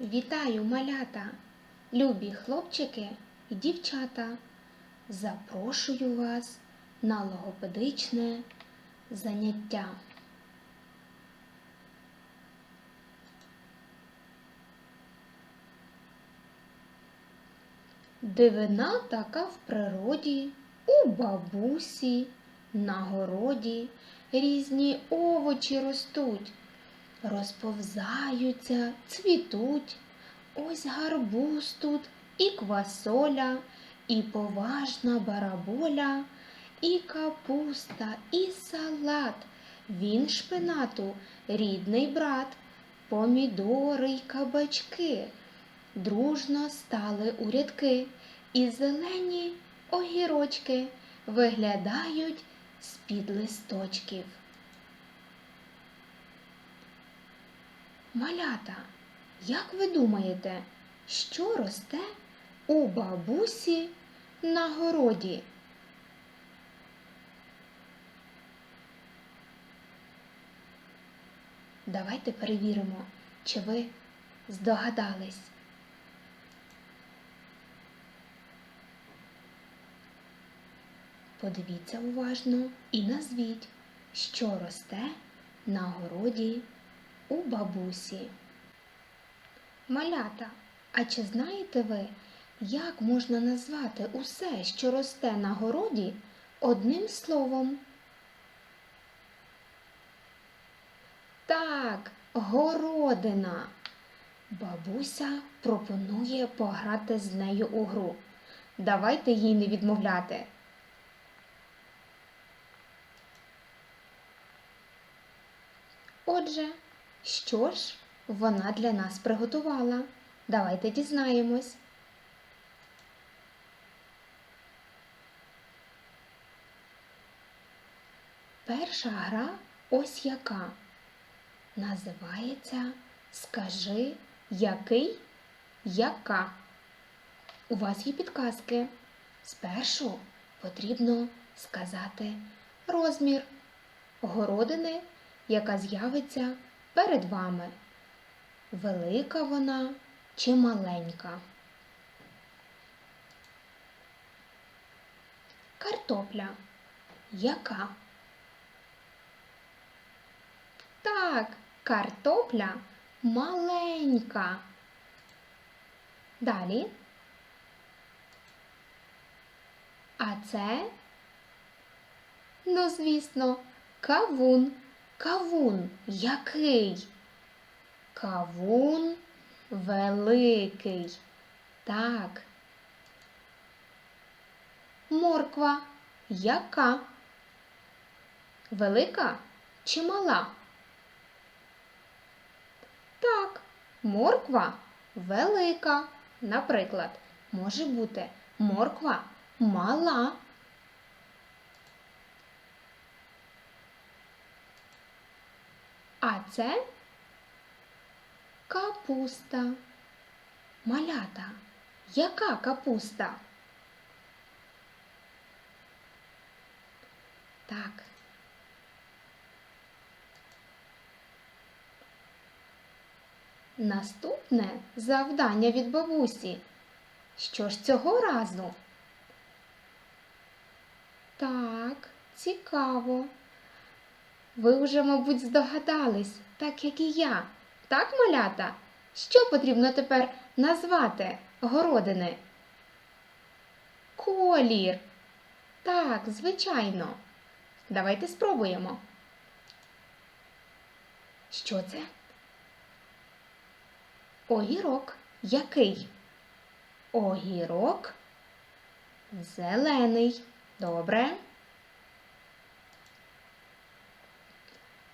Вітаю, малята, любі хлопчики і дівчата. Запрошую вас на логопедичне заняття. Дивина така в природі, у бабусі, на городі різні овочі ростуть, розповзаються, цвітуть. Ось гарбуз тут і квасоля, і поважна бараболя, і капуста, і салат. Він шпинату, рідний брат, помідори й кабачки. Дружно стали у рядки, і зелені огірочки виглядають з-під листочків. Малята, як ви думаєте, що росте у бабусі на городі? Давайте перевіримо, чи ви здогадались. Подивіться уважно і назвіть, що росте на городі у бабусі. Малята, а чи знаєте ви, як можна назвати усе, що росте на городі, одним словом? Так, городина. Бабуся пропонує пограти з нею у гру. Давайте їй не відмовляти. Отже, що ж вона для нас приготувала? Давайте дізнаємось. Перша гра ось яка. Називається Скажи який яка. У вас є підказки. Спершу потрібно сказати розмір городини яка з'явиться перед вами. Велика вона чи маленька? Картопля. Яка? Так, картопля маленька. Далі. А це, ну, звісно, кавун. Кавун який? Кавун великий. Так. Морква яка? Велика чи мала? Так, морква велика. Наприклад, може бути морква мала. А це капуста. Малята. Яка капуста? Так. Наступне завдання від бабусі. Що ж цього разу? Так, цікаво. Ви вже, мабуть, здогадались, так як і я. Так, малята? Що потрібно тепер назвати городини? Колір. Так, звичайно. Давайте спробуємо. Що це? Огірок. Який? Огірок зелений. Добре.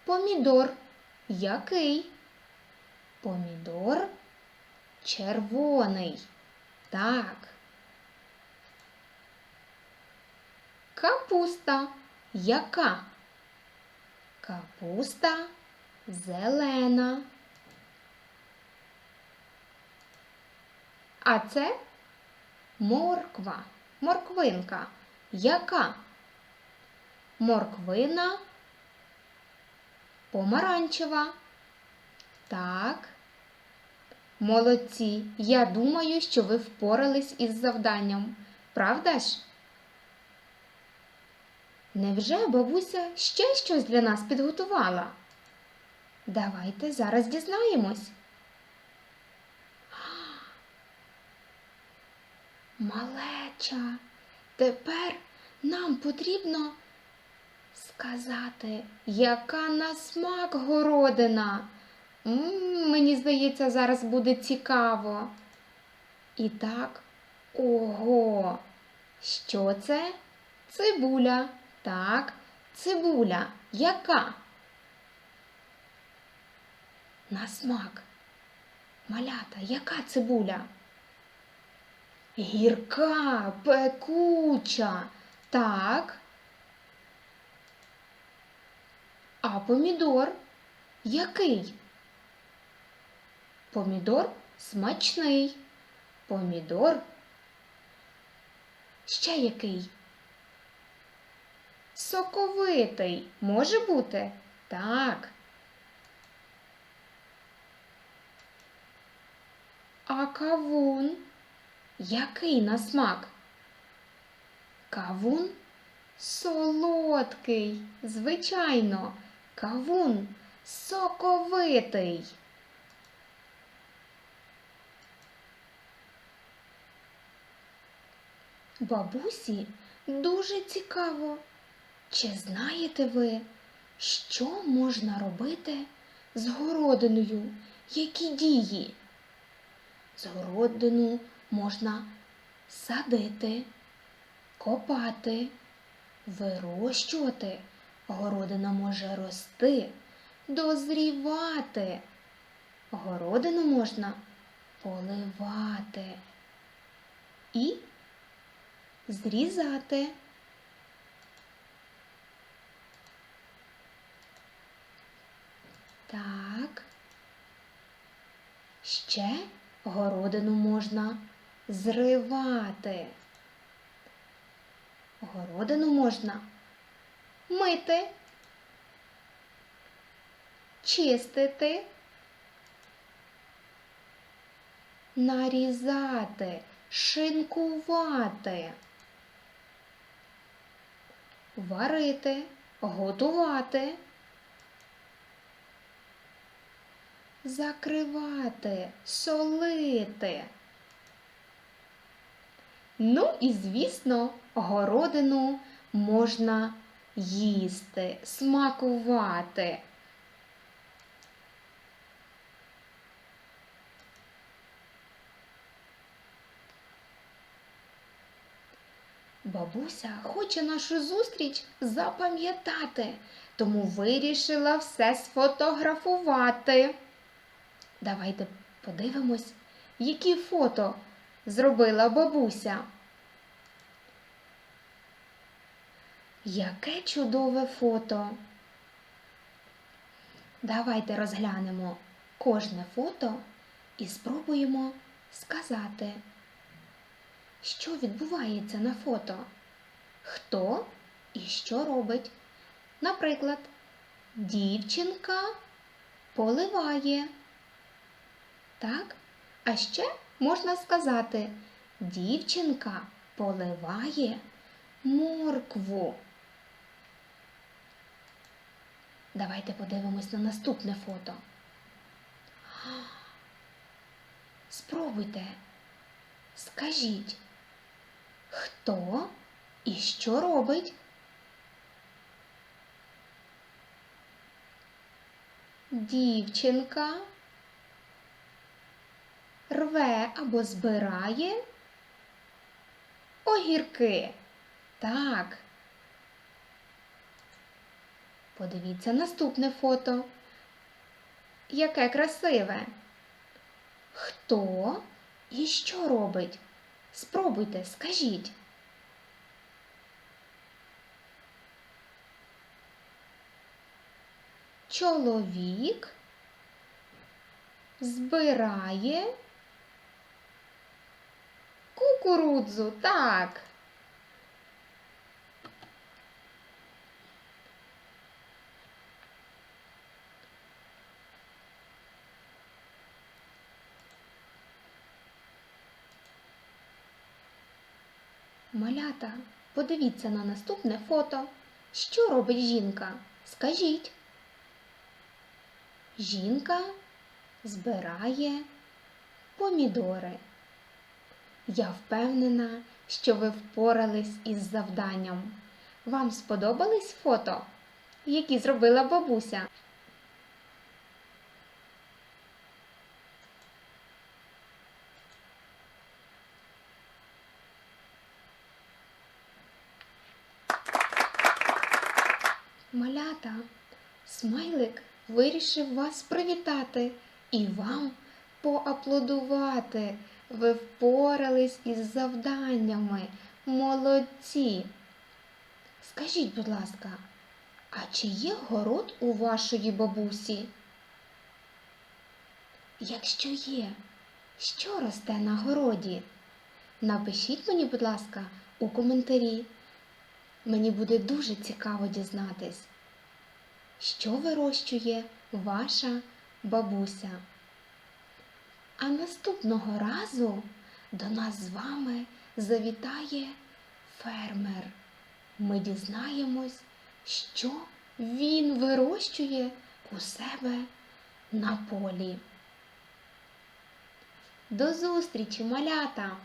Помідор. Який? Помідор червоний. Так. Капуста. Яка? Капуста зелена. А це морква. Морквинка. Яка? Морквина помаранчева. Так. Молодці, я думаю, що ви впорались із завданням. Правда ж? Невже бабуся ще щось для нас підготувала? Давайте зараз дізнаємось. Малеча, тепер нам потрібно сказати, яка на смак городина. М, мені здається, зараз буде цікаво. І так, ого, що це? Цибуля. Так, цибуля. Яка? На смак. Малята, яка цибуля? Гірка, пекуча. Так. А помідор який? Помідор смачний. Помідор. Ще який? Соковитий. Може бути? Так. А кавун? Який на смак? Кавун солодкий, звичайно, кавун соковитий. Бабусі дуже цікаво, чи знаєте ви, що можна робити з городиною? Які дії? З городину можна садити, копати, вирощувати. Городина може рости, дозрівати. Городину можна поливати і зрізати. Так. Ще городину можна зривати. Городину можна мити, чистити, нарізати, шинкувати, варити, готувати. Закривати, солити. Ну і, звісно, городину можна їсти, смакувати. Бабуся хоче нашу зустріч запам'ятати, тому вирішила все сфотографувати. Давайте подивимось, які фото зробила бабуся. Яке чудове фото. Давайте розглянемо кожне фото і спробуємо сказати, що відбувається на фото, хто і що робить. Наприклад, дівчинка поливає. Так? А ще можна сказати, дівчинка поливає моркву. Давайте подивимось на наступне фото. Спробуйте, скажіть, хто і що робить? Дівчинка рве або збирає огірки. Так. Подивіться наступне фото. Яке красиве. Хто і що робить? Спробуйте, скажіть. Чоловік збирає кукурудзу, так. Малята, подивіться на наступне фото. Що робить жінка? Скажіть. Жінка збирає помідори. Я впевнена, що ви впорались із завданням. Вам сподобались фото, які зробила бабуся? Малята, смайлик вирішив вас привітати і вам поаплодувати. Ви впорались із завданнями. Молодці. Скажіть, будь ласка, а чи є город у вашої бабусі? Якщо є, що росте на городі? Напишіть мені, будь ласка, у коментарі. Мені буде дуже цікаво дізнатись, що вирощує ваша бабуся. А наступного разу до нас з вами завітає фермер. Ми дізнаємось, що він вирощує у себе на полі. До зустрічі, малята!